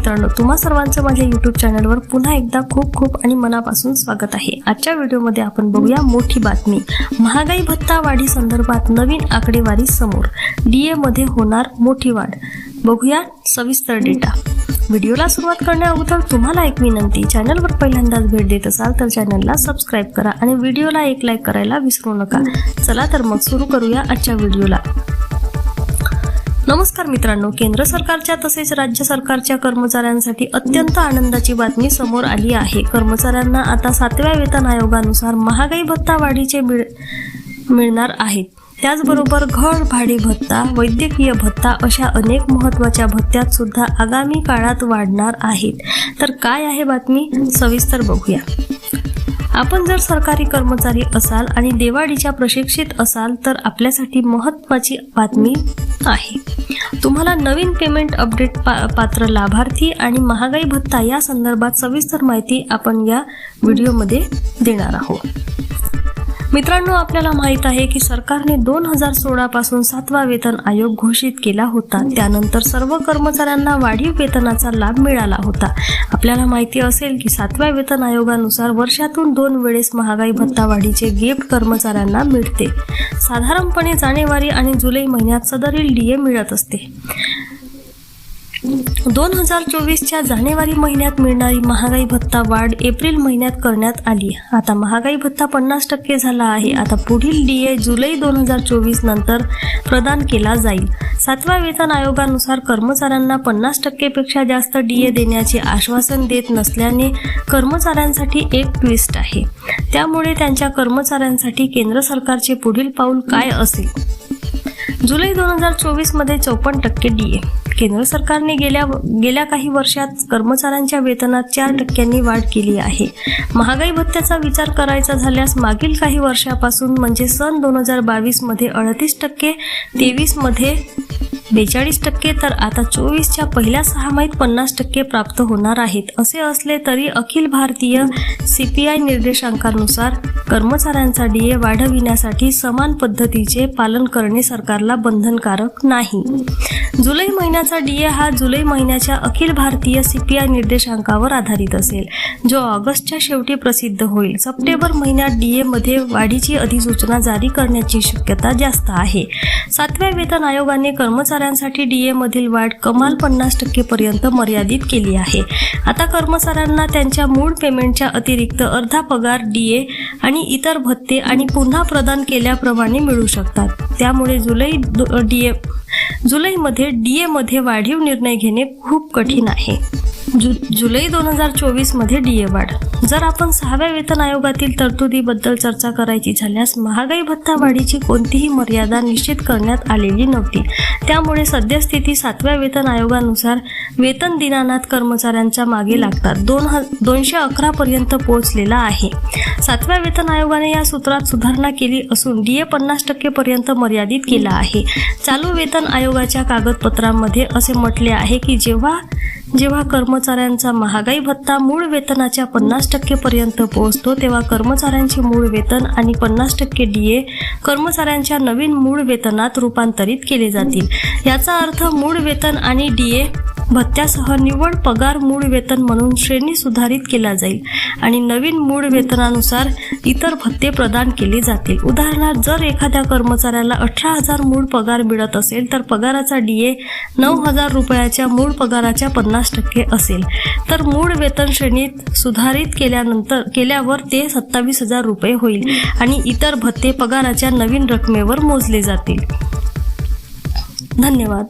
मित्रांनो तुम्हा सर्वांचं माझ्या युट्यूब चॅनलवर पुन्हा एकदा खूप खूप आणि मनापासून स्वागत आहे. आजच्या व्हिडिओमध्ये आपण बघूया मोठी बातमी. महागाई भत्ता वाढी संदर्भात नवीन आकडेवारी समोर. डीए मध्ये होणार मोठी वाढ. बघूया सविस्तर डेटा व्हिडिओला सुरुवात करण्या अगोदर तुम्हाला एक विनंती चॅनलवर पहिल्यांदाच भेट देत असाल तर चॅनलला सबस्क्राईब करा आणि व्हिडिओला एक लाईक करायला विसरू नका. चला तर मग सुरू करूया आजच्या व्हिडिओला नमस्कार मित्रांनो केंद्र सरकारच्या तसेच राज्य सरकारच्या कर्मचाऱ्यांसाठी अत्यंत आनंदाची बातमी समोर आली आहे. कर्मचाऱ्यांना आता सातव्या वेतन आयोगानुसार महागाई भत्ता वाढीचे मिळ मिळणार आहेत. त्याचबरोबर घर भाडे भत्ता वैद्यकीय भत्ता अशा अनेक महत्त्वाच्या भत्त्यात सुद्धा आगामी काळात वाढणार आहेत. तर काय आहे बातमी? सविस्तर बघूया. आपण जर सरकारी कर्मचारी असाल आणि देवाडीच्या प्रशिक्षित असाल तर आपल्यासाठी महत्त्वाची बातमी आहे. तुम्हाला नवीन पेमेंट अपडेट पा पात्र लाभार्थी आणि महागाई भत्ता या संदर्भात सविस्तर माहिती आपण या व्हिडिओमध्ये देणार आहोत. मित्रांनो आपल्याला माहीत आहे की सरकारने दोन हजार सोळा पासून सातवा वेतन आयोग घोषित केला होता. त्यानंतर सर्व कर्मचाऱ्यांना वाढीव वेतनाचा लाभ मिळाला होता. आपल्याला माहिती असेल की सातव्या वेतन आयोगानुसार वर्षातून दोन वेळेस महागाई भत्ता वाढीचे गिफ्ट कर्मचाऱ्यांना मिळते. साधारणपणे जानेवारी आणि जुलै महिन्यात सदरील डीए मिळत असते. दोन हजार चोवीसच्या जानेवारी महिन्यात मिळणारी महागाई भत्ता वाढ एप्रिल महिन्यात करण्यात आली. आता महागाई भत्ता पन्नास टक्के झाला आहे. आता पुढील डी ए जुलै दोन हजार चोवीस नंतर प्रदान केला जाईल. सातव्या वेतन आयोगानुसार कर्मचाऱ्यांना पन्नास टक्केपेक्षा जास्त डी ए देण्याचे आश्वासन देत नसल्याने कर्मचाऱ्यांसाठी एक ट्विस्ट आहे. त्यामुळे त्यांच्या कर्मचाऱ्यांसाठी केंद्र सरकारचे पुढील पाऊल काय असेल? जुलै दोन हजार चोवीसमध्ये चौपन्न टक्के ए केंद्र सरकारने गेल्या गेल्या काही वर्षात कर्मचाऱ्यांच्या वेतनात चार टक्क्यांनी वाढ केली आहे. महागाई भत्त्याचा विचार करायचा झाल्यास मागील काही वर्षापासून म्हणजे सन दोन हजार बावीसमध्ये अडतीस टक्के तेवीसमध्ये बेचाळीस टक्के तर आता चोवीसच्या पहिल्या सहामाहीत पन्नास टक्के प्राप्त होणार आहेत. असे असले तरी अखिल भारतीय सीपीआय निर्देशांकानुसार कर्मचाऱ्यांचा डीए वाढविण्यासाठी समान पद्धतीचे पालन करणे सरकारला बंधनकारक नाही. जुलै महिन्याचा डीए हा जुलै महिन्याच्या अखिल भारतीय सीपीआय निर्देशांकावर आधारित असेल जो ऑगस्टच्या शेवटी प्रसिद्ध होईल. सप्टेंबर महिन्यात डीए मध्ये वाढीची अधिसूचना जारी करण्याची शक्यता जास्त आहे. सातव्या वेतन आयोगाने कर्मचारी कर्मचाऱ्यांसाठी डीए मधील वाढ कमाल पन्नास टक्के पर्यंत मर्यादित केली आहे. आता कर्मचाऱ्यांना त्यांच्या मूळ पेमेंटच्या अतिरिक्त अर्धा पगार डीए आणि इतर भत्ते आणि पुन्हा प्रदान केल्याप्रमाणे मिळू शकतात. त्यामुळे जुलै डीए जुलैमध्ये डीए मध्ये वाढीव निर्णय घेणे खूप कठीण आहे. जु जुलै दोन हजार चोवीसमध्ये डीए वाढ. जर आपण सहाव्या वेतन आयोगातील तरतुदीबद्दल चर्चा करायची झाल्यास महागाई भत्ता वाढीची कोणतीही मर्यादा निश्चित करण्यात आलेली नव्हती. त्यामुळे सद्यस्थिती सातव्या वेतन आयोगानुसार वेतन दिनानाथ कर्मचाऱ्यांच्या मागे लागतात. दोन ह दोनशे अकरा पर्यंत पोहोचलेला आहे. सातव्या वेतन आयोगाने या सूत्रात सुधारणा केली असून डीए पन्नास टक्के पर्यंत मर्यादित केला आहे. चालू वेतन आयोगाच्या कागदपत्रांमध्ये असे म्हटले आहे की जेव्हा जेव्हा कर्मचाऱ्यांचा महागाई भत्ता मूळ वेतनाच्या पन्नास टक्के पर्यंत पोहोचतो तेव्हा कर्मचाऱ्यांचे मूळ वेतन आणि पन्नास टक्के डीए कर्मचाऱ्यांच्या नवीन मूळ वेतनात रूपांतरित केले जातील. याचा अर्थ मूळ वेतन आणि डीए भत्त्यासह निव्वळ पगार मूळ वेतन म्हणून श्रेणी सुधारित केला जाईल आणि नवीन मूळ वेतनानुसार इतर भत्ते प्रदान केले जातील. उदाहरणार्थ जर एखाद्या कर्मचाऱ्याला अठरा हजार मूळ पगार मिळत असेल तर पगाराचा डीए नऊ हजार रुपयाच्या मूळ पगाराच्या पन्नास टक्के असेल. तर मूळ वेतन श्रेणीत सुधारित केल्यानंतर केल्यावर ते सत्तावीस हजार रुपये होईल आणि इतर भत्ते पगाराच्या नवीन रकमेवर मोजले जातील. धन्यवाद.